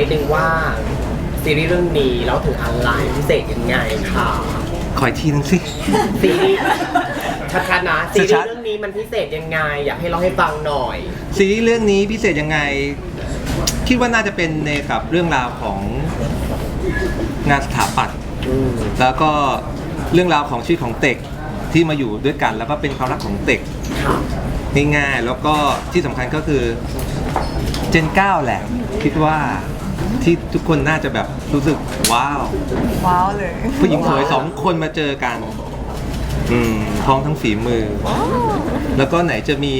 นิดนึงว่าซีรีส์เรื่องนี้เราถึงอะไรพิเศษยังไงค่ะขออีกทีนึงสิ ซีรีส์ชัดๆนะซีรีชัส์ดๆเรื่องนี้มันพิเศษยังไง อยากให้เราให้ฟังหน่อย ซีรีส์เรื่องนี้พิเศษยังไง คิดว่าน่าจะเป็นในกับเรื่องราวของงานสถาปัตย์อืมแล้วก็เรื่องราวของชีวิตของเต็กที่มาอยู่ด้วยกัน แล้วก็เป็นความรักของเต็กค่ะง่ายๆแล้วก็ที่สำคัญก็คือเจน9แหละ คิดว่า ที่ทุกคนน่าจะแบบรู้สึกว้าว ว้าวเลย ผู้หญิงสวยสองคนมาเจอกัน อืมพร้อมทั้งฝีมือ แล้วก็ไหนจะมี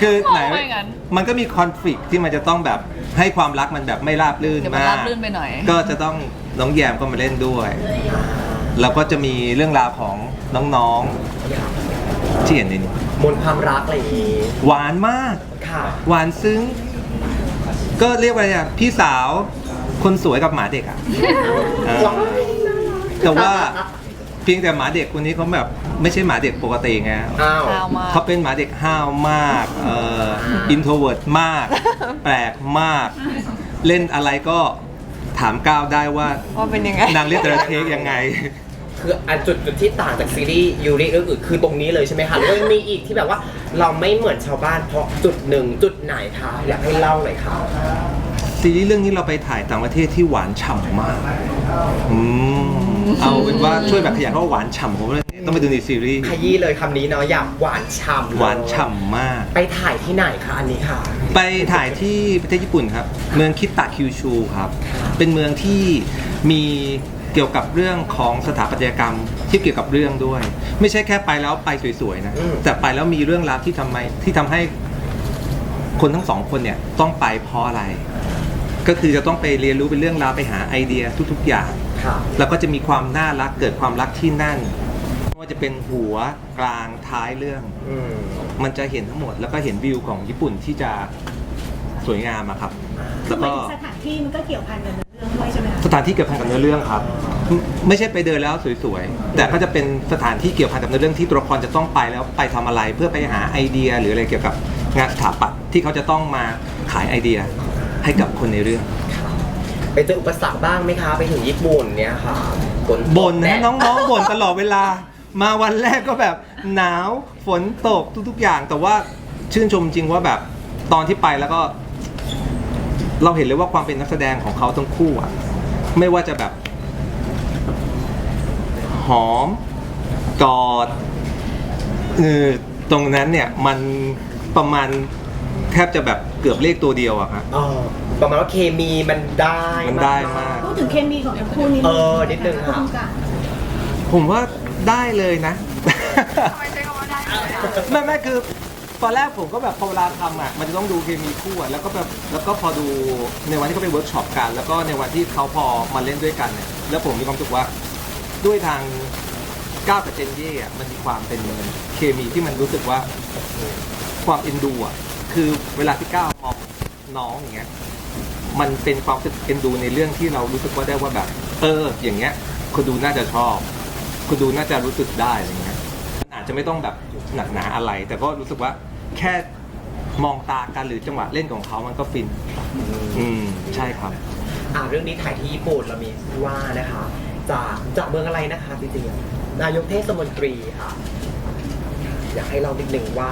คือไหนมองว่าอย่างนั้น มันก็มีคอนฟ lict ที่มันจะต้องแบบให้ความรักมันแบบไม่ราบรื่นเดี๋ยวมันมากราบรื่นไปหน่อย ก็จะต้องน้องแยมก็มาเล่นด้วย แล้วก็จะมีเรื่องราวของน้องๆที่เห็นในนี้มนต์ความรักอะไรอย่างนี้หวานมาก ค่ะ หวานซึ้ง ก็เรียกว่าอะไรอะพี่สาวคนสวยกับหมาเด็กอะเออแต่ว่าเพียงแต่หมาเด็กคนนี้เขาแบบไม่ใช่หมาเด็กปกติไงอ้าวข้าวมากเขาเป็นหมาเด็กห้าวมากเอ่ออินโทรเวิร์ดมาก แปลกมาก เล่นอะไรก็ถามก้าวได้ว่าว่าเป็นยังไง นางเล่นแต่ละเทคยังไง คืออันจุดจุดที่ต่างจากซีรีส์ยูริเรื่องอื่นคือตรงนี้เลยใช่ไหมคะแล้วยังมีอีกที่แบบว่า เราไม่เหมือนชาวบ้านเพราะจุดหนึ่งจุดไหนคะอยากให้เล่าหน่อยค่ะ ซีรีส์เรื่องนี้เราไปถ่ายต่างประเทศที่หวานฉ่ำมากอืมเอาเป็นว่าช่วยแบบขยายเขาหวานฉ่ำผมเลยต้องไปดูในซีรีส์ขยี้เลยคำนี้เนาะอยากหวานฉ่ำเลยหวานฉ่ำมาก ไปถ่ายที่ไหนคะอันนี้ค่ะ ไปถ่ายที่ประเทศญี่ปุ่นครับ เมืองคิตะคิวชูครับ เป็นเมืองที่มี เกี่ยวกับเรื่องของสถาปัตยกรรมที่เกี่ยวกับเรื่องด้วย ไม่ใช่แค่ไปแล้วไปสวยๆนะอืมแต่ไปแล้วมีเรื่องราวที่ทำไมที่ทำให้คนทั้งสองคนเนี่ยต้องไปเพราะอะไร ก็คือจะต้องไปเรียนรู้เป็นเรื่องราวไปหาไอเดียทุก ๆ อย่างค่ะแล้วก็จะมีความน่ารักเกิดความรักที่นั่นไม่ว่าจะเป็นหัวกลางท้ายเรื่องอืมมันจะเห็นทั้งหมด แล้วก็เห็นวิวของญี่ปุ่นที่จะสวยงามอะครับคื แล้อวหมายก็ถึงสถานที่มันก็เกี่ยวพันกับเรื่องด้วยใช่ไหมคะสถานที่เกี่ยวพันกับเนื้อเรื่องครับไม่ไม่ใช่ไปเดินแล้วสวยๆ แต่ก็จะเป็นสถานที่เกี่ยวพันกับเนื้อเรื่องที่ตัวละครจะต้องไปแล้วไปทำอะไรเพื่อไปหาไอเดียหรืออะไรเกี่ยวกับงานสถาปัตย์ที่เขาจะต้องมาขายไอเดียให้กับคนในเรื่อง ไปเจออุปสรรคบ้างไหมคะ ไปถึงญี่ปุ่นเนี่ยค่ะฝตกบ่นแดนะด น้องๆบ่นตลอดเวลา มาวันแรกก็แบบหนาวฝนตกทุกๆอย่าง แต่ว่าชื่นชมจริงว่าแบบตอนที่ไปแล้วก็ เราเห็นเลยว่าความเป็นนักแสดงของเขาทั้งคู่อะไม่ว่าจะแบบ หอมกอดเออตรงนั้นเนี่ยมันประมาณแทบจะแบบเกือบเลขตัวเดียวอะครับเออประมาณว่าเคมีมันได้มันได้มาก พูดถึงเคมีของทั้งคู่นี้เออนิดนึงค่ะผู้กำกับผมว่าได้เลยนะไม่ไม่คือ ตอนแรกผมก็แบบพอเวลาทำอะมันจะต้องดูเคมีคู่อะแล้วก็แบบแล้วก็พอดูในวันที่เขาไปเวิร์กช็อปกัน แล้วก็ในวันที่เขาพอมาเล่นด้วยกันเนี่ยแล้วผมมีความรู้สึกว่าด้วยทางก้าวกับเจนเย่อะมันมีความเป็นเคมีที่มันรู้สึกว่าความเอ็นดูอะคือเวลาที่ก้าวมองน้องอย่างเงี้ยมันเป็นความรู้สึกเอ็นดูในเรื่องที่เรารู้สึกว่าได้ว่าแบบ เออ อย่างเงี้ยคนดูน่าจะชอบคุณดูน่าจะรู้สึกได้อะไรเงี้ยมันอาจจะไม่ต้องแบบหนักหนาอะไร แต่ก็รู้สึกว่า แค่มองตากันหรือจังหวะเล่นของเขามันก็ฟิน อืม ใช่ครับ อ่าเรื่องนี้ถ่ายที่ญี่ปุ่นเรามีผู้ว่านะคะ จากจากเมืองอะไรนะคะพี่เตียนายกเทศมนตรีค่ะ อยากให้เรานิดนึงว่า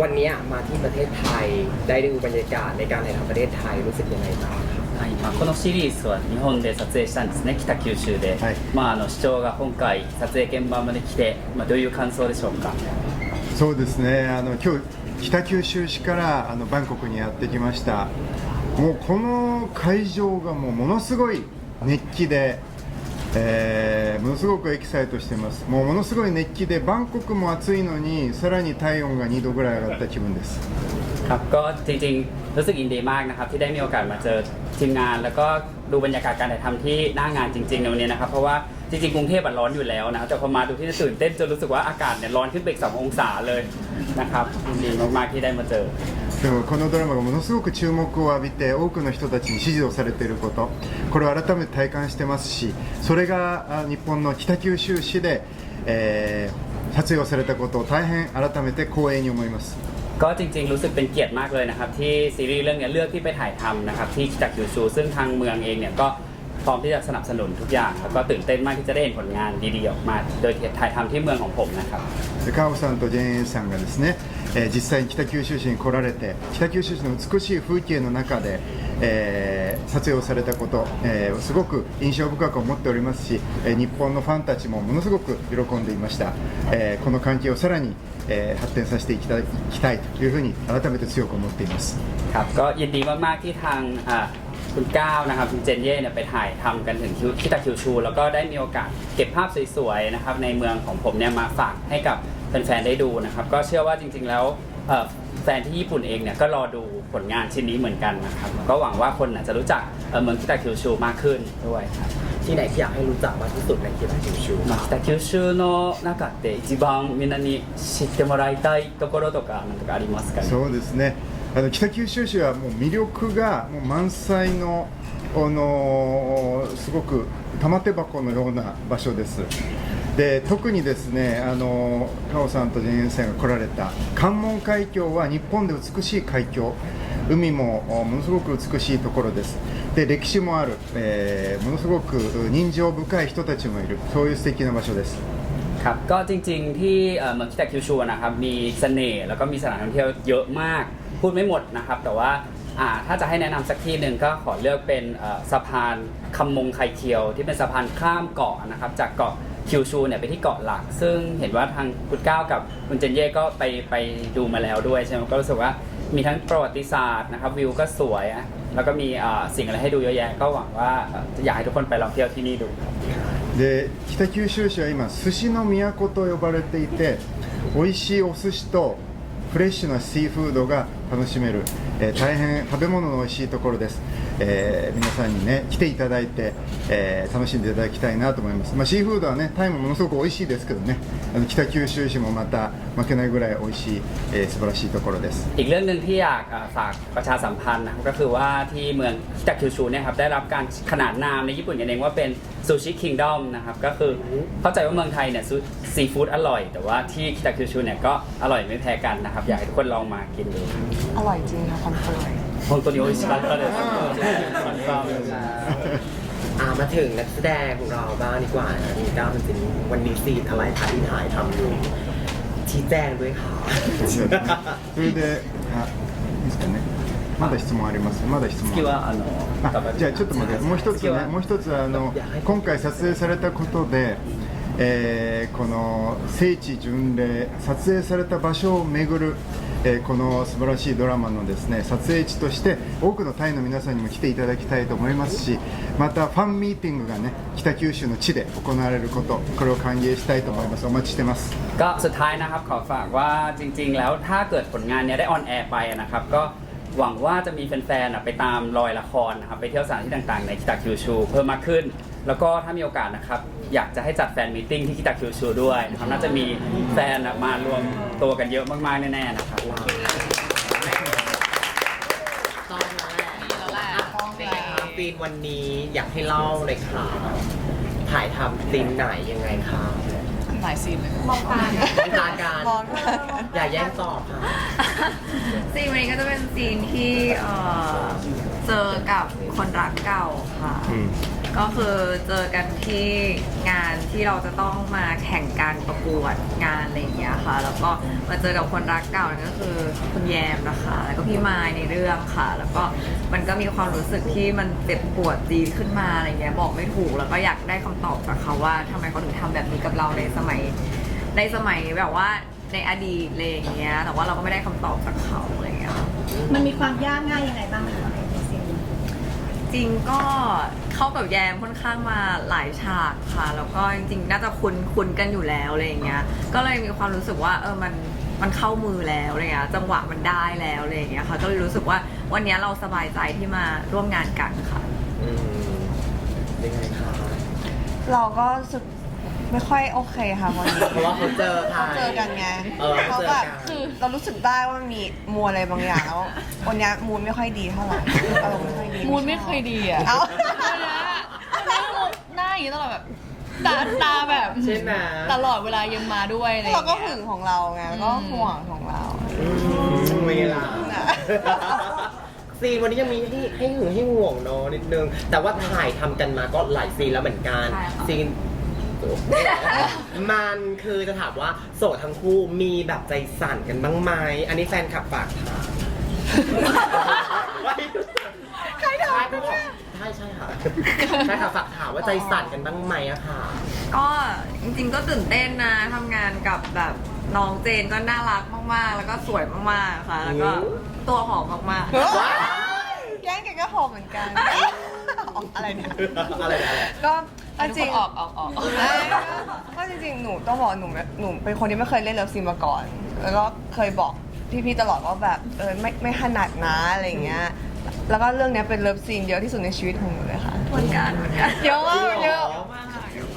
วันเนี้ยมาที่ประเทศไทยได้ดูบรรยากาศในการถ่ายทำประเทศไทยรู้สึกยังไงบ้างคะ はいまあ、このシリーズは日本で撮影したんですね北九州で、はいまあ、あの市長が今回撮影現場まで来て、まあ、どういう感想でしょうかそうですねあの今日 北九州市からあのバンコクにやってきましたもうこの会場がもうものすごい熱気で、えーものすごくエキサイトしてますもうものすごい熱気でバンコクも暑いのにさらに体温が2度ぐらい上がった気分です ครับก็จริงๆรู้สึกยินดีมากนะครับที่ได้มีโอกาสมาเจอทีมงาน แล้วก็ดูบรรยากาศการถ่ายทำที่หน้างานจริงๆในวันนี้นะครับเพราะว่า จริงๆกรุงเทพอะร้อนอยู่แล้วนะแต่พอมาดูที่นี่ตื่นเต้นจนรู้สึกว่าอากาศเนี่ยร้อนขึ้นไปอีกสององศาเลยนะครับยินดีมากๆที่ได้มาเจอ でもこのドラマがものすごく注目を浴びて多くの人たちに支持をされていることこれを改めて体感してますしそれがあ日本の北九州市で、えー撮影をされたことを大変改めて光栄に思います ก็จริงๆ รู้สึกเป็นเกียรติมากเลยนะครับ ที่ซีรีส์เรื่องเนี้ยเลือกที่ไปถ่ายทำนะครับที่จากคิวชู ซึ่งทางเมืองเองเนี่ยก็ พร้อมที่จะสนับสนุนทุกอย่าง แล้วก็ตื่นเต้นมากที่จะได้เห็นผลงานดีๆออกมา โดยถ่ายทำที่เมืองของผมนะครับ でカオさんとジェーンさんがですね、えー実際に北九州市に来られて北九州市の美しい風景の中で、えー撮影をされたこと、えーすごく印象深く思っておりますし、えー日本のファンたちもものすごく喜んでいました、えーこの関係をさらに、えー発展させていきたいいきたいというふうに改めて強く思っています ครับก็ยินดีมาก ๆ ที่ทางอ่า คุณก้าวนะครับคุณเจนเย่เนี่ยไปถ่ายทำกันถึงคิวที่ตาคิวชู แล้วก็ได้มีโอกาสเก็บภาพสวย ๆ นะครับในเมืองของผมเนี่ยมาฝากให้กับแฟน ๆ ได้ดูนะครับ ก็เชื่อว่าจริง ๆ แล้วเอ่อแฟนที่ญี่ปุ่นเองเนี่ยก็รอดูผลงานชิ้นนี้เหมือนกันนะครับ ก็หวังว่าคนน่ะจะรู้จักเอ่อเมืองคิตาคิวชูมากขึ้นด้วยครับ ที่ไหนที่อยากให้รู้จักมากที่สุดในคิดาชิวชู まあ、北九州の中って一番みんなに知ってもらいたいところとかなんとかありますかねそうですね あの北九州市はもう魅力がもう満載のあのすごく玉手箱のような場所ですで特にですねあのカオさんとジェーンさんが来られた関門海峡は日本で美しい海峡海もおものすごく美しいところですで歴史もある、えーものすごく人情深い人たちもいるそういう素敵な場所です ครับก็จริงๆที่เอ่อเมืองคิตาคิวชูนะครับมีเสน่ห์แล้วก็มีสถานท่องเที่ยวเยอะมาก พูดไม่หมดนะครับ แต่ว่าอ่าถ้าจะให้แนะนำสักที่หนึ่งก็ขอเลือกเป็นเอ่อสะพานคำมงไคเคียว ที่เป็นสะพานข้ามเกาะนะครับจากเกาะคิวชูเนี่ยไปที่เกาะหลัก ซึ่งเห็นว่าทางคุณก้าวกับคุณเจนเย่ก็ไปไปดูมาแล้วด้วยใช่ไหมก็รู้สึกว่ามีทั้งประวัติศาสตร์นะครับวิวก็สวยอะแล้วก็มีอ่าสิ่งอะไรให้ดูเยอะแยะ ก็หวังว่าเอ่ออยากให้ทุกคนไปลองเที่ยวที่นี่ดูครับ で北九州市は今寿司の都と呼ばれていて美味しいお寿司とフレッシュなシーフードが 楽しめる、えー大変食べ物の美味しいところです、えー皆さんにね来ていただいて、えー楽しんでいただきたいなと思います、まあ、シーフードはねタイもものすごく美味しいですけどねあの北九州市もまた負けないぐらい美味しい、えー素晴らしいところです อีกเรื่องหนึ่งที่อยากเอ่อฝากประชาสัมพันธ์นะครับก็คือว่าที่เมืองคิตาคิวชูเนี่ยครับได้รับการขนานนามในญี่ปุ่นกันเองว่าเป็นซูชิคิงดอมนะครับก็คือเข้าใจว่าเมืองไทยเนี่ยซูซีฟู้ดอร่อย แต่ว่าที่คิตาคิวชูเนี่ยก็อร่อยไม่แพ้กันนะครับ อยากให้ทุกคนลองมากินดู อร่อยจริงค่ะคอนเฟิร์ม 本当に美味しかったです。อ่ามาถึงนักแสดงของเราบ้างดีกว่านะคุณก้าวมันจะมีวันนี้ซีนอะไรคะที่ถ่ายทำอยู่ชี้แจงด้วยค่ะ それであいいですかねまだ質問ありますまだ質問次はあのあじゃあちょっと待ってもう一つ次はねもう一つあの今回撮影されたことで、えーこの聖地巡礼撮影された場所を巡る、 えーこの素晴らしいドラマのですね撮影地として多くのタイの皆さんにも来ていただきたいと思いますしまたファンミーティングがね北九州の地で行われることこれを歓迎したいと思いますお待ちしてます ก็สุดท้ายนะครับขอฝากว่าจริง ๆ แล้วถ้าเกิดผลงานเนี้ยได้ออนแอร์ไปนะครับก็หวังว่าจะมีแฟนๆอ่ะไปตามรอยละครนะครับไปเที่ยวสถานที่ต่างๆ ในคิตาคิวชูเพิ่มมากขึ้น แล้วก็ถ้ามีโอกาสนะครับ อยากจะให้จัดแฟนมีตติ้งที่คิตาคิวชูด้วยนะครับน่าจะมีแฟนอะมารวมตัวกันเยอะมากๆแน่ๆนะครับต้องแล้วแหละซีนวันนี้อยากให้เล่าเลยค่ะ ถ่ายทำซีนไหนยังไงคะหลายซีนเลยมองตาไม่ตาการร้อนมากอย่าแย่งตอบค่ะ ซีนวันนี้ก็จะเป็นซีนที่เอ่อเจอกับคนรักเก่าค่ะ ก็คือเจอกันที่งานที่เราจะต้องมาแข่งการประกวดงานอะไรอย่างเงี้ยค่ะ แล้วก็มาเจอกับคนรักเก่านั่นก็คือคุณแยมนะคะ แล้วก็พี่มายในเรื่องค่ะ แล้วก็มันก็มีความรู้สึกที่มันเจ็บปวดจีขึ้นมาอะไรเงี้ยบอกไม่ถูก แล้วก็อยากได้คำตอบจากเขาว่าทำไมเขาถึงทำแบบนี้กับเราในสมัยในสมัยแบบว่าในอดีตอะไรอย่างเงี้ย แต่ว่าเราก็ไม่ได้คำตอบจากเขาอะไรเงี้ยค่ะมันมีความยากง่ายยังไงบ้างคะ ริงก็เข้ากับแยมค่อนข้างมาหลายฉากค่ะ แล้วก็จริงๆ น่าจะคุ้นคุ้นกันอยู่แล้วอะไรอย่างเงี้ย ก็เลยมีความรู้สึกว่าเออมันมันเข้ามือแล้วอะไรเงี้ยจังหวะมันได้แล้วอะไรอย่างเงี้ยค่ะ ก็เลยรู้สึกว่าวันเนี้ยเราสบายใจที่มาร่วมงานกันค่ะ อืมยังไงคะ เราก็รู้สึก ไม่ค่อยโอเคค่ะวันนี้เพราะว่าเขาเจอค่ะเจอกันไงเออเขาเขาเจอแบกันบคือเรารู้สึกได้ว่ามันมีมัวอะไรบางอย่างแล้ววันนี้มูนไม่ค่อยดีเท่าไหร่อารมณ์ไม่ค่อยดีมูนไม่เคยดีอะเอ้าหน้าหน้าอย่างนี้ตลอดแบบตาตาแบบใช่ไหม ตลอดเวลายังมาด้วยอะไรอย่าเรางก็เงี้หึยงของเราไงแล้วก็ห่วงของเราอืมไม่ล่ะ ซีนวันนี้ยังมีให้ให้หึงให้ห่วงเนาะนิดนึง แต่ว่าถ่ายทำกันมาก็หลายซีนแล้วเหมือนกัน ใช่ค่ะ ซีน มันคือจะถามว่าโสดทั้งคู่มีแบบใจสั่นกันบ้างไหมอันนี้แฟนขับฝากถามใครถามใช่ใช่ค่ะใช่ค่ะฝากถามว่าใจสั่นกันบ้างไหมอะค่ะ ก็จริงๆก็ตื่นเต้นนะทำงานกับแบบน้องเจนก็น่ารักมากๆ แล้วก็สวยมากๆค่ะ แล้วก็อืมตัวหอมมากแย่งกันก็หอมเหมือนกัน อะไรเนี่ย อะไรนะอะไรก็ เอาจริงออกออกออกเอ้ยก็จริงๆ หนูต้องบอกหนูไม่หนูเป็นคนที่ไม่เคยเล่นเลิฟซีนมาก่อน แล้วก็เคยบอกพี่ๆ ตลอดว่าแบบเออไม่ไม่ถนัดนะอะไรอย่างเงี้ย แล้วก็เรื่องเนี้ยเป็นเลิฟซีนเยอะที่สุดในชีวิตของหนูเลยค่ะๆเหมือนกันเหมือนกัน เยอะมากเยอะ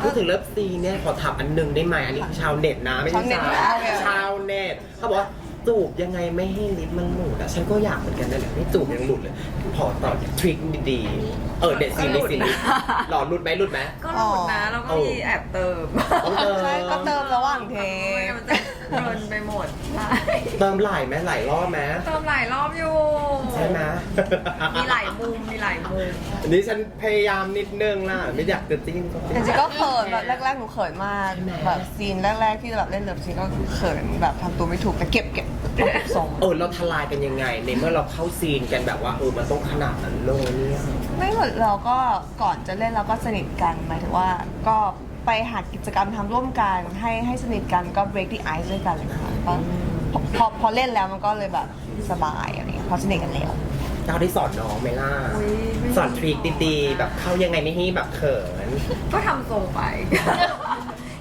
พูดถึงเลิฟซีนเนี่ยขอถามอันหนึงได้ไหมอันนี้คือชาวเน็ตนะไม่ใช่ชาวเน็ตชาวโอเค ชาวเน็ตเขาบอกว่า จูบยังไงไม่ให้ลิปมันหลุดอะฉันก็อยากเหมือนกันนั่นแหละไม่จูบยังหลุดเลยพอต่อทริคดีๆเออเด็ดซีนนี้ซีนนี้หล่อหลุดไหมหลุดไหม ก็หลุดนะแล้วก็มีแอบเติมต้องเติม ใช่ก็เติมระหว่างเทไม่งั้นมันจะ เพลินไปหมดใช่เติมหลายไหมหลายรอบไหมเติมหลายรอบอยู่ ใช่ไหมมีหลายมุม มีหลายมุม อันนี้ฉันพยายามนิดนึงล่ะ ไม่อยากจะจิ้นก็จริงๆก็เขินแบบแรกๆหนูเขินมากใช่ไหมแบบซีนแรกๆที่แบบเล่นเลิฟซีนก็เขินแบบทำตัวไม่ถูกแต่เก็บเก็บเก็บทรงเออเราทลายกันยังไง ในเมื่อเราเข้าซีนกันแบบว่าเออมันต้องขนาดนั้นเลยเนี่ย ไม่หมดเราก็ก่อนจะเล่นเราก็สนิทกันหมายถึงว่าก็ ไปหากิจกรรมทำร่วมกันให้ให้สนิทกันก็ break the ice ด้วยกันเลยค่ะก็พอพอพอเล่นแล้วมันก็เลยแบบสบายอะไรเงี้ยพอสนิทกันแล้ว เราได้สอนน้องไหมล่ะอุ๊ยไม่สอนทริคดีๆแบบเข้ายังไงไม่ให้แบบเขิน ก็ทำทรงไป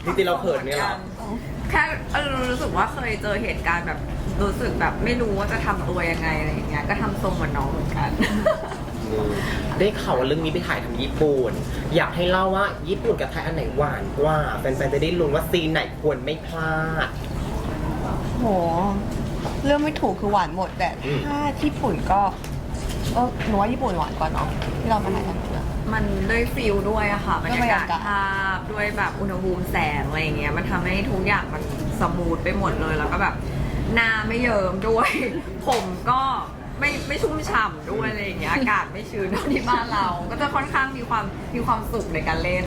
จริงๆเราเขินเนี่ยเหรอ แค่เออรู้สึกว่าเคยเจอเหตุการณ์แบบรู้สึกแบบไม่รู้ว่าจะทำตัวยังไงอะไรอย่างเงี้ยก็ทำทรงเหมือนน้องเหมือนกัน ได้ข่าวว่าเรื่องนี้ไปถ่ายทำญี่ปุ่น อยากให้เล่าว่าญี่ปุ่นกับไทยอันไหนหวานกว่าแฟนๆจะได้ลุ้นว่าซีนไหนควรไม่พลาด โหเรื่องไม่ถูกคือหวานหมดแต่อืม ถ้าญี่ปุ่นก็เออหนูว่าญี่ปุ่นหวานกว่าเนาะที่เรามาถ่ายกันเนอะมันด้วยฟิลด้วยอะค่ะบรรยากาศ ภาพด้วยแบบอุณหภูมิแสงอะไรอย่างเงี้ยมันทำให้ทุกอย่างมันสมูทไปหมดเลยแล้วก็แบบหน้าไม่เยิ้มด้วย ผมก็ ไม่ไม่ชุ่มฉ่ำด้วยอะไรอย่างเงี้ยอากาศไม่ชื้นเท่าที่บ้านเรา ก็จะค่อนข้างมีความมีความสุขในการเล่น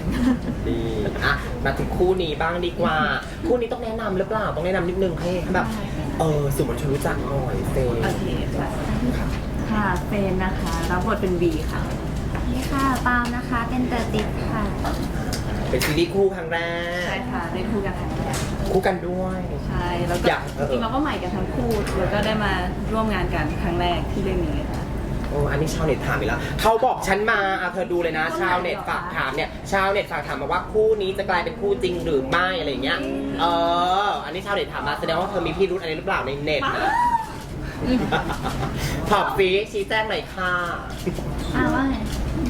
ดีอะมาถึงคู่นี้บ้างดีกว่า คู่นี้ต้องแนะนำหรือเปล่า ต้องแนะนำนิดนึงให้แบบเออสื่อมวลชนรู้จักหน่อยเฟย์โอเคค่ะค่ะเฟนนะคะรับบทเป็นบีค่ะ นี่ค่ะปาล์มนะคะเป็นเตอร์ติดค่ะเป็นซีรีส์คู่ครั้งแรก ใช่ค่ะได้คู่กันครั้งแรก คู่กันด้วย ใช่แล้วก็อยากเออ จริงๆเราก็ใหม่กันทั้งคู่แล้วก็ได้มาร่วมงานกันครั้งแรกที่เรื่องนี้ค่ะ โอ้อันนี้ชาวเน็ตถามอีกแล้ว เขาบอกฉันมาเอาเธอดูเลยนะ ชาวเน็ตฝากถามเนี่ย ชาวเน็ตฝากถามมาว่าคู่นี้จะกลายเป็นคู่จริงหรือไม่อะไรอย่างเงี้ย เออ อันนี้ชาวเน็ตถามมาแสดงว่าเธอมีพี่รุธอะไรหรือเปล่าในเน็ตนะตอบฟีชี้แจ้งหน่อยค่ะ อ่าว่าไง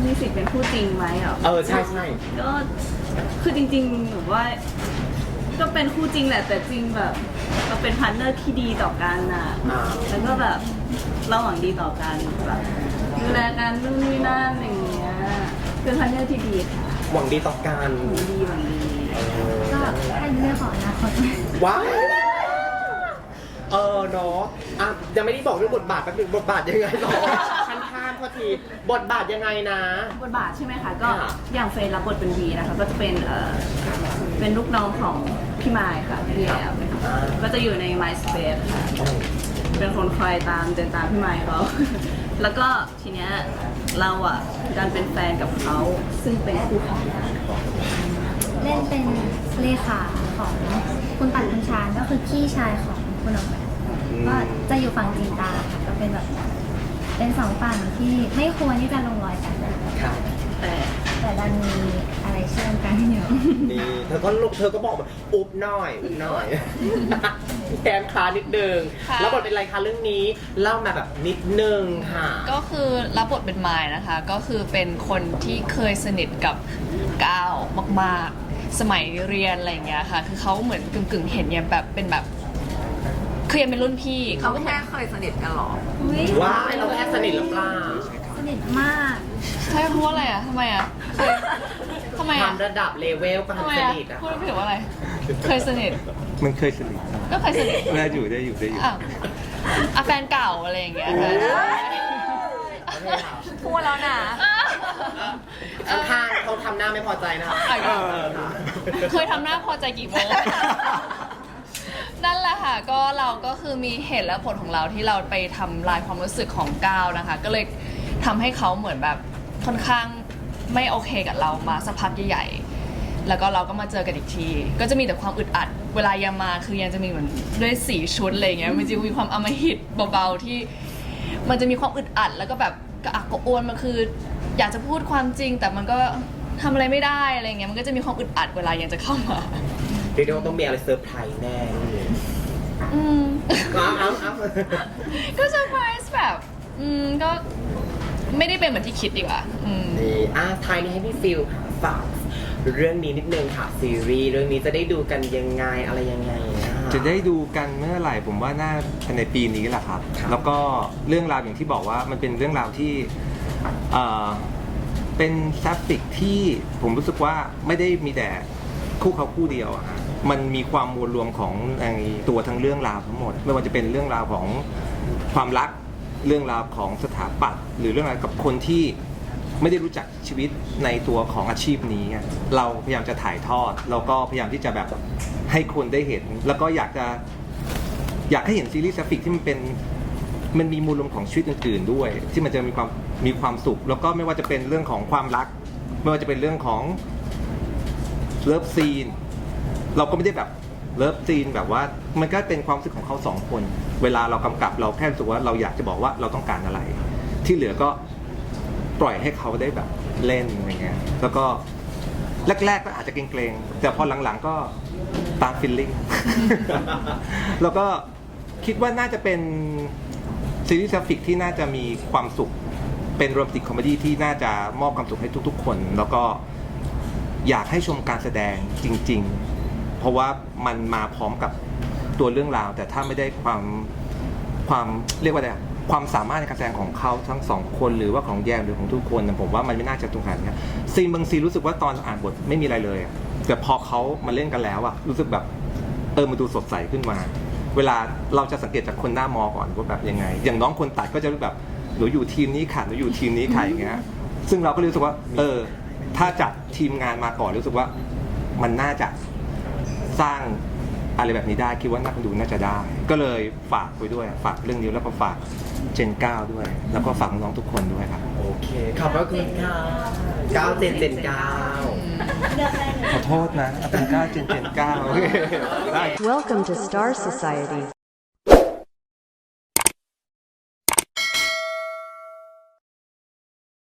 มีสิทธิ์เป็นคู่จริงไหมเหรอเออใช่ใช่ ก็คือจริงๆหนูว่า ก็เป็นคู่จริงแหละแต่จริงแบบเราเป็นพาร์ทเนอร์ที่ดีต่อกันน่ะ อ่า แล้วก็แบบเราหวังดีต่อกันแบบดูแลกันนู่นนี่นั่นอย่างเงี้ยเป็นพาร์ทเนอร์ที่ดีค่ะหวังดีต่อกันหวังดีหวังดีเออก็ให้เรื่องของอนาคตว้าวเออเนาะอะยังไม่ได้บอกเรื่องบทบาทแป๊บนึงบทบาทยังไงต่อฉันข้ามพอทีบทบาทยังไงนะ บทบาทใช่ไหมคะก็ค่ะ อย่างเฟรนรับบทเป็นวีนะคะ ก็จะเป็นเอ่อเป็นลูกน้องของ พี่มายค่ะพี่แอมก็จะอยู่ใน My Space ค่ะเป็นคนคอยตามเดินตามพี่มค์เขาแล้วก็ทีเนี้ยเราอะดันเป็นแฟนกับเขาซึ่งเป็นคู่ของเล่นเป็นเลขาของคุณปัดคุณชานก็คือพี่ชายของคุณออกแบบก็จะอยู่ฝั่งจีนตาค่ะก็เป็นแบบเป็นสองฝั่งที่ไม่ควรที่จะลงรอยกันค่ะ แต่แต่ดันมีอะไรเชื่อมกันอยู่นี่เธอก็ลุกเธอก็บอกมาอุบหน่อยอุบหน่อยแทนคานิดนึงค่ะ แล้วบทเป็นอะไรคะเรื่องนี้เล่ามาแบบนิดนึงค่ะก็คือรับบทเป็นไมล์นะคะ ก็คือเป็นคนที่เคยสนิทกับก้าวมากๆ สมัยเรียนอะไรอย่างเงี้ยค่ะ คือเขาเหมือนกึ่งๆ เห็นยังแบบเป็นแบบคือยังเป็นรุ่นพี่เขาก็เหมืแค่อนเคยสนิทกันหรอ ว้ายเราแค่สนิทหรือเปล่าส นิทมาก ใช่พูดว่าอะไรอะทำไมอะเคยทำไมอะทำระดับเลเวลก็ทำไมทำสอะนิทอะพูดผิดว่าอะไร เคยสนิท มันเคยสนิทก็เคยสนิทได้อยู่ได้อยู่ได้อยู่อ้าวอะแฟนเก่าอะไรอย่างเงี้ยค่ะโอเคค่ะพูดแล้วนะข้างๆเขาทำหน้าไม่พอใจนะคะอะเคยทำหน้าพอใจกี่โมง นั่นแหละค่ะก็เราก็คือมีเหตุและผลของเราที่เราไปทำลายความรู้สึกของก้าวนะคะ ก็เลย ทำให้เขาเหมือนแบบค่อนข้างไม่โอเคกับเรามาสักพักใหญ่ๆ แล้วก็เราก็มาเจอกันอีกที ก็จะมีแต่ความอึดอัด เวลายังมาคือยังจะมีเหมือนด้วยสีชุดอะไรอย่างเงี้ย มันจะมีความอำมหิตเบาๆที่ มันจะมีความอึดอัด แล้วก็แบบกระอักกระอ่วนมันคือ อยากจะพูดความจริง แต่มันก็ทำอะไรไม่ได้อะไรเงี้ย มันก็จะมีความอึดอัดเวลายังจะเข้ามา เรียกได้ว่าต้องมีอะไรเซอร์ไพรส์แน่เลยอืม เอาเอาเอาก็เซอร์ไพรส์แบบ อืม ก็ ไม่ได้เป็นเหมือนที่คิดดีกว่าอืม นี่อะท้ายนี้ให้พี่ฟิลค่ะฝากเรื่องนี้นิดนึงค่ะ ซีรีส์เรื่องนี้จะได้ดูกันยังไงอะไรยังไงอ่ จะได้ดูกันเมื่อไหร่ผมว่าน่าภายในปีนี้แหละครับ ครับ แล้วก็เรื่องราวอย่างที่บอกว่ามันเป็นเรื่องราวที่เอ่อเป็นแซฟฟิกที่ผมรู้สึกว่าไม่ได้มีแต่คู่เขาคู่เดียวอะฮะมันมีความมวลรวมของในตัวทั้งเรื่องราวทั้งหมด ไม่ว่าจะเป็นเรื่องราวของความรัก เรื่องราวของสถาปัตย์หรือเรื่องราวกับคนที่ไม่ได้รู้จักชีวิตในตัวของอาชีพนี้อะเราพยายามจะถ่ายทอด แล้วก็พยายามที่จะแบบให้คนได้เห็น แล้วก็อยากจะอยากให้เห็นซีรีส์แซฟิกที่มันเป็นมันมีมูลรวมของชีวิตอื่นๆด้วย ที่มันจะมีความมีความสุข แล้วก็ไม่ว่าจะเป็นเรื่องของความรัก ไม่ว่าจะเป็นเรื่องของเลิฟซีน เราก็ไม่ได้แบบ เลิฟซีนแบบว่ามันก็เป็นความรู้สึกของเขาสองคน เวลาเรากำกับเราแค่รู้สึกว่าเราอยากจะบอกว่าเราต้องการอะไร ที่เหลือก็ปล่อยให้เขาได้แบบเล่นอะไรเงี้ยแล้วก็แรกๆก็อาจจะเกรงๆ แต่พอหลังๆก็ตามฟิลลิ่ง แล้วก็คิดว่าน่าจะเป็นซีรีส์กราฟิกที่น่าจะมีความสุข เป็นโรแมนติกคอมเมดี้ที่น่าจะมอบความสุขให้ทุกๆ คน แล้วก็อยากให้ชมการแสดงจริง ๆ เพราะว่ามันมาพร้อมกับตัวเรื่องราว แต่ถ้าไม่ได้ความความเรียกว่าอะไรความสามารถในการแสดงของเขาทั้งสองคนหรือว่าของแยมหรือของทุกคนนะผมว่ามันไม่น่าจะตรงขนนี้ซีนบางซีนรู้สึกว่าตอนอ่านบทไม่มีอะไรเลยอะแต่พอเขามาเล่นกันแล้วอะรู้สึกแบบเออมันดูสดใสขึ้นมา เวลาเราจะสังเกตจากคนหน้ามอก่อนว่าแบบยังไง อย่างน้องคนตัดก็จะรู้แบบหนูอยู่ทีมนี้ค่ะหนูอยู่ทีมนี้ค่ะอย่างเงี้ยซึ่งเราก็รู้สึกว่า เออ ถ้าจัดทีมงานมาก่อนรู้สึกว่า มันน่าจะ สร้างอะไรแบบนี้ได้คิดว่านักดูน่าจะได้ ก็เลยฝากไปด้วยฝากเรื่องนี้แล้วก็ฝากเจน9ด้วย แล้วก็ฝากน้องๆทุกคนด้วยครับ โอเคขอบพระคุณค่ะเก้าเจนเจนเก้า ขอโทษนะเอาเป็น9เจนเจน9ได้ Welcome to Star Society.